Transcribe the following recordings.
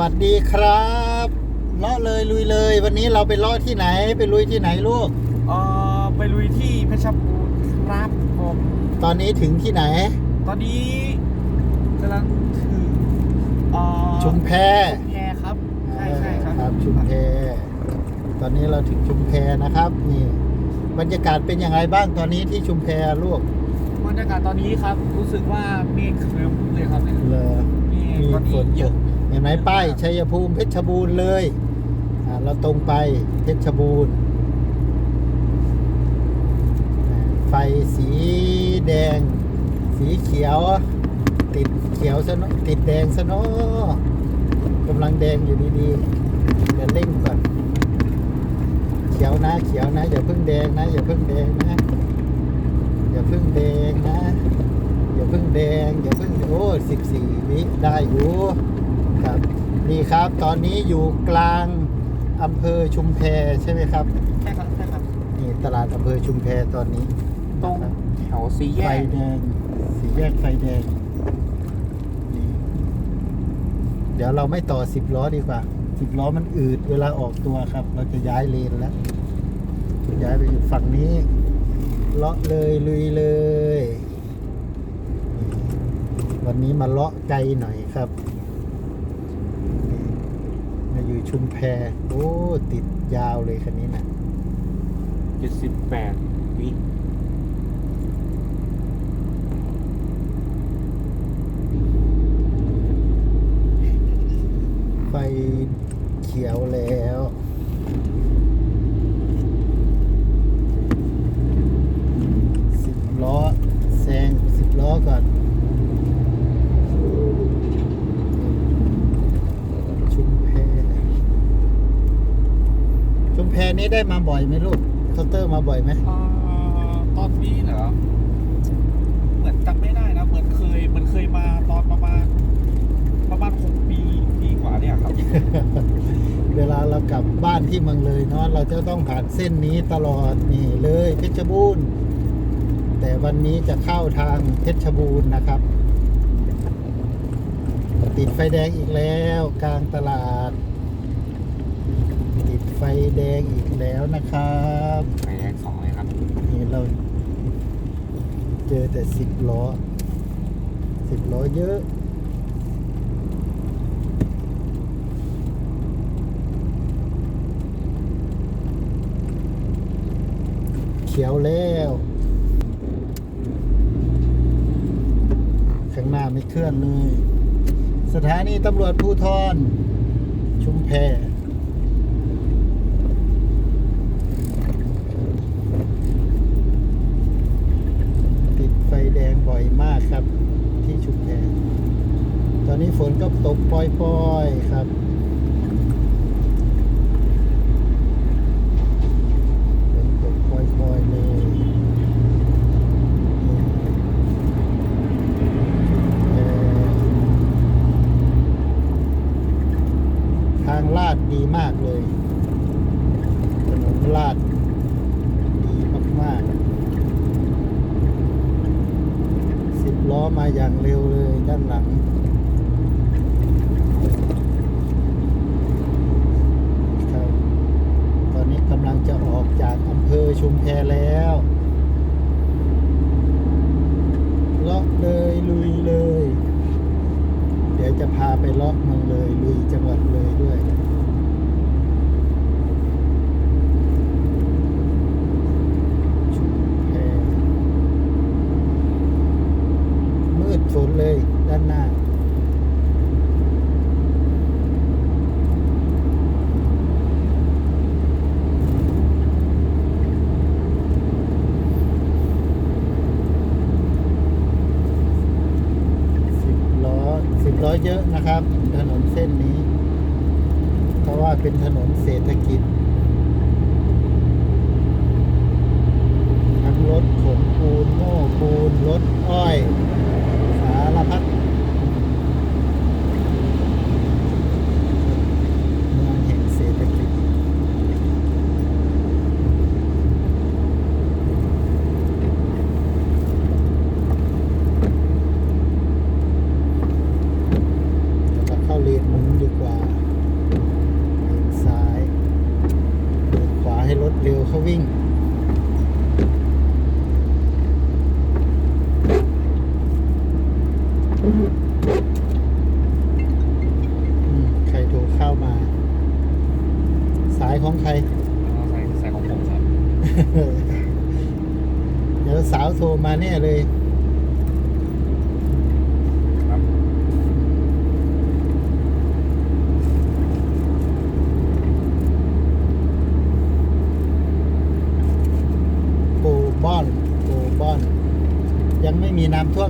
วัสดีครับเลาะเลยลุยเลย วันนี้เราไปเลาะที่ไหน ไปลุยที่ไหนลูกเอ่อไปลุยที่เพชรบูรณ์ครับผมตอนนี้ถึงที่ไหน ตอนนี้กำลังถึงเอ่อชุมแพชุมแพครับใช่ใช่ครับครับ ชุมแพ ตอนนี้เราถึงชุมแพนะครับ นี่บรรยากาศเป็นยังไงบ้างตอนนี้ที่ชุมแพลูกบรรยากาศตอนนี้ครับ รู้สึกว่าเมฆครึ้มเลยครับเนี่ยเลอเมฆมีตอนฝนี้นเยตอะก เห็นไหมป้ายชัยภูมิเพชรบูรณ์เลยเราตรงไปเพชรบูรณ์ ไฟสีแดง สีเขียว ติดเขียวซะเนอะติดแดงซะเนอะกำลังแดงอยู่ดีๆเดี๋ยวเร่งก่อน เขียวนะเขียวนะอย่าเพิ่งแดงนะอย่าเพิ่งแดงนะอย่าเพิ่งแดงนะอย่าเพิ่งแดงอย่าเพิ่งโอ้สิบสี่วิได้อยู่ นี่ครับ ตอนนี้อยู่กลางอำเภอชุมแพใช่ไหมครับ ใช่ครับใช่ครับ นี่ตลาดอำเภอชุมแพตอนนี้ตรงนะครับแถวสีแยไฟกแดงสีแยกไฟแดงนี่เดี๋ยวเราไม่ต่อสิบล้อดีกว่าสิบล้อมันอืดเวลาออกตัวครับ เราจะย้ายเลนแล้วย้ายไปอยู่ฝั่งนี้ เลาะเลยลุยเลยนี่วันนี้มาเลาะไกลหน่อยครับนี่มาอยู่ ชุมแพ โอ้ ติดยาวเลยคันนี้นะเจ็ดสิบแปดวิไฟเขียวแล้วสิบล้อแซงสิบล้อก่อน ชุมแพ ชุมแพนี้ ได้มาบ่อยไหมลูกเคาน์เตอร์มาบ่อยไหมเอ่อตอนนี้เหรอเหมือนจำไม่ได้นะเหมือนเคยเหมือนเคยมาตอนประมาณ ประมาณหกปีปีกว่าเนี่ยครับ เวลาเรากลับบ้านที่เมืองเลยเนาะเราจะต้องผ่านเส้นนี้ตลอดนี่เลยเพชรบูรณ์แต่วันนี้จะเข้าทางเพชรบูรณ์นะครับ ติดไฟแดงอีกแล้ว กลางตลาดติดไฟแดงอีกแล้วนะครับไปแยกสองเลยครับนี่เราเจอแต่สิบล้อสิบล้อเยอะเขียวแล้ว ข้างหน้าไม่เคลื่อนเลย สถานีตำรวจภูทร ชุมแพ ติดไฟแดงบ่อยมากครับ ที่ชุมแพ ตอนนี้ฝนก็ตกปล่อยๆครับ ฝนตกปล่อยๆเลยเอ่อทางลา ดดีมากเลย ถนนลาดดีมากๆสิบล้อมาอย่างเร็วเลยด้านหลัง ครับ ตอนนี้กำลังจะออกจากอำเภอชุมแพแล้วเลาะเลยลุยเลย เดี๋ยวจะพาไปเลาะเมืองเลย ลุยจังหวัดเลยด้วย ชุมแพมืดฝนเลยด้านหน้า สิบล้อสิบล้อ เยอะนะครับ ถนนเส้นนี้ เพราะว่าเป็นถนนเศรษฐกิจ ทั้งรถขนปูนโม่ปูนรถอ้อย นิ่งไข่โทรเข้ามา สายของใครสายสายของผมครับ เดี๋ยวสาวโทรมาแน่เลย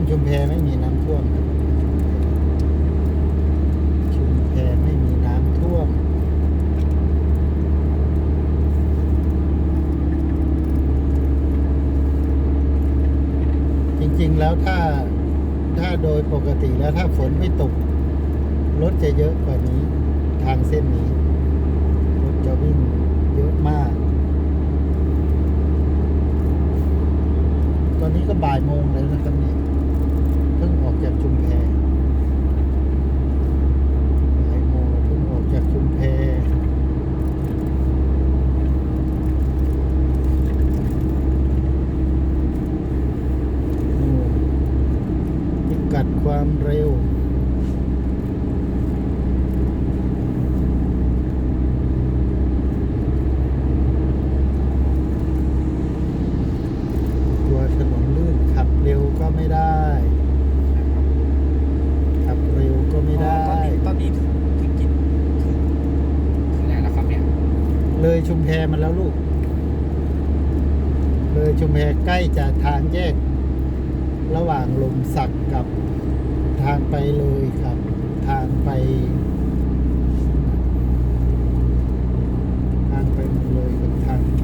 ชุมแพไม่มีน้ำท่วม ชุมแพไม่มีน้ำท่วม จริงๆแล้วถ้าถ้าโดยปกติแล้วถ้าฝนไม่ตก รถจะเยอะกว่านี้ ทางเส้นนี้ รถจะวิ่งเยอะมาก ตอนนี้ก็บ่ายโมงแล้วนะครับเนี่ยเพิ่งออกจากชุมแพบ่ายโมงเพิ่งออกจากชุมแพนู่นพิกั ดความเร็ว ตัวถนนลื่นขับเร็วก็ไม่ได้ ขับเร็วก็ไม่ได้ ตอนนี้ตอนนี้ถึงถึงกี่ถึงถึงไหนแล้วครับเนี่ย เลยชุมแพมาแล้วลูก เลยชุมแพใกล้จะทางแยก ระหว่างลมสักกับทางไปเลยครับ ทางไป ทางไปเลยกับทางไป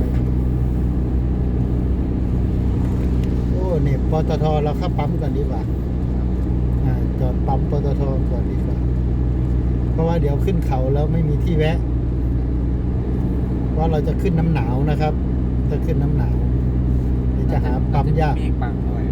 โอ้เนี่ยปตทเราเข้าปั๊มก่อนดีกว่าจอดปั๊มปตทก่อนดีกว่า เพราะว่าเดี๋ยวขึ้นเขาแล้วไม่มีที่แวะเพราเราจะขึ้นน้ำหนาวนะครับ จะขึ้นน้ำหนาวเดี๋ยวจะหาปั๊มยากมีปังด้วย